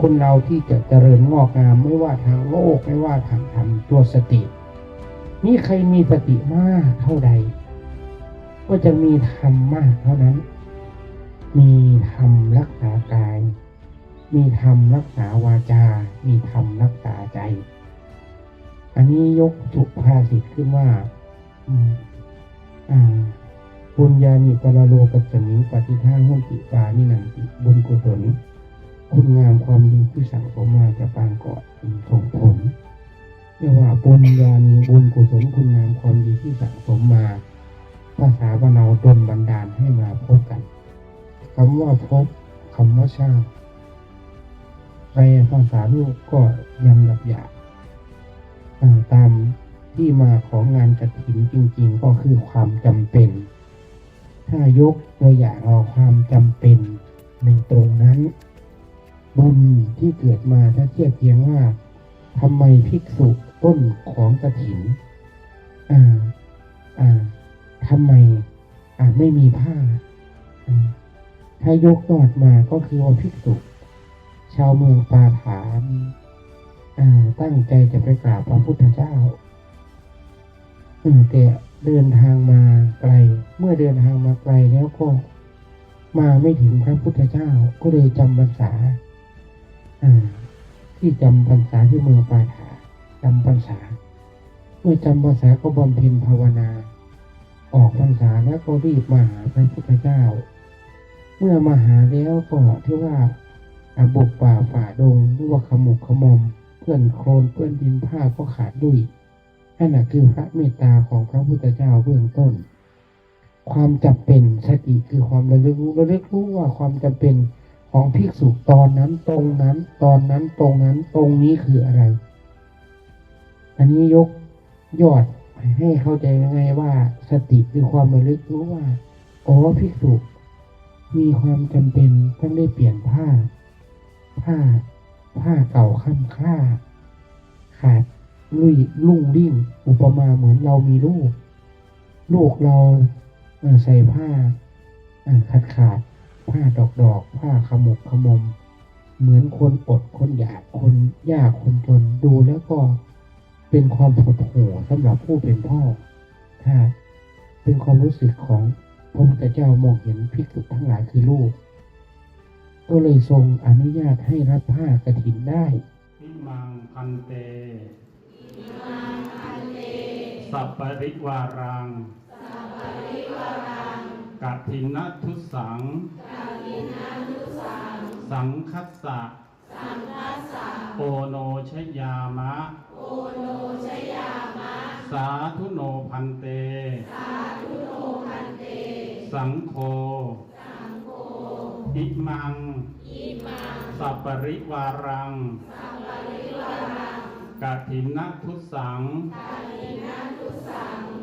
คนเราที่จะเจริญงอกงามไม่ว่าทางโลกไม่ว่าทางธรรมตัวสติ นี่ใครมีสติมากเท่าใด ก็จะมีธรรมมากเท่านั้น มีธรรมรักษากาย มีธรรมรักษาวาจา มีธรรมรักษาใจ อันนี้ยกสุภาษิตขึ้นว่าอ่าปุญญาณิปรโลกัสมิงปฏิท่าหุนติปานินันติบุญกุศล คุณงามความดีที่สั่งสมมาจะปางก่อนส่งผลเรียกว่าบุญญาณีบุญกุศลคุณงามความดีที่สั่งสมมาภาษาบาเนาดลบันดาลให้มาพบกันคำว่าพบคำว่าชาติแปลภาษาลูกก็ยังหยับหยาบอ่าตามที่มาของงานกระถินจริง ๆ ก็คือความจำเป็น ถ้ายกตัวอย่างเอาความจำเป็นในตรงนั้น บุญที่เกิดมาถ้าเทียบเทียงว่าทำไมภิกษุต้นของกระถินอ่าอ่าทำไมอ่าไม่มีผ้าอ่าถ้ายกยอดมาก็คือว่าภิกษุ ชาวเมืองปาฐานอ่าตั้งใจจะไปกราบพระพุทธเจ้าเออแต่เดินทางมาไกล เมื่อเดินทางมาไกลแล้วก็มาไม่ถึงพระพุทธเจ้าก็เลยจำพรรษา ที่จำพรรษาที่เมืองปาฐาจำพรรษา เมื่อจำพรรษาก็บำเพ็ญภาวนา ออกพรรษาแล้วก็รีบมาหาพระพุทธเจ้า เมื่อมาหาแล้วก็ที่ว่าอบุกป่าฝ่าดงหรือว่าขมุกขมอมเพื่อนโคลนเพื่อนดินผ้าก็ขาดดุยนั่นแหะคือพระเมตตาของพระพุทธเจ้าเบื้องต้น ความจำเป็นสติคือความระลึกรู้ระลึกรู้ว่าความจำเป็น ของภิกษุตอนนั้นตรงนั้น ตอนนั้นตรงนั้นตรงนี้คืออะไร อันนี้ยกยอดให้เข้าใจง่ายว่าสติคือความระลึกรู้ว่าอ๋อภิกษุมีความจำเป็นต้องได้เปลี่ยนผ้า ผ้า ผ้าเก่าค่ำค่า ขาดลุยลุ่งริ่ง อุปมาเหมือนเรามีลูก ลูกเราใส่ผ้าอ่าขาดขาด ผ้าดอกดอกผ้าขมุกขมม เหมือนคนอดคนอยากคนยากคนจนดูแล้วก็เป็นความหดหู่สำหรับผู้เป็นพ่อ ถ้าเป็นความรู้สึกของพระพุทธเจ้ามองเห็นภิกษุทั้งหลายคือลูก ก็เลยทรงอนุญาตให้รับผ้ากฐินได้อิมังพันเตสัพปริวารัง กัตถินทุสัง สังคัสสะ โอโนชยามะ สาธุโนพันเต สังโฆอิมัง สัปปริวารังกาถินทุสัง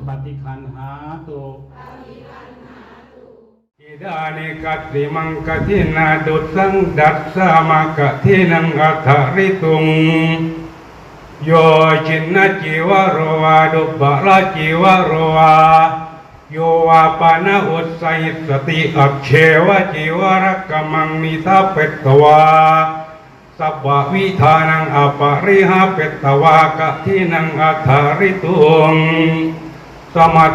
ปฏิคันหาตุอิดานิ กัตติมังกทินาดุสังดัสสามกทินังอัทริตุงโยชินนจิวโรวาดุบะละจิวโรวาโยวาปานะอุสสิสติอัจเชวะจิวรกมังนิทาเปตตวาสัพพวิธานังอปาริหาเปตตวากะทินังอัทริตุง สมั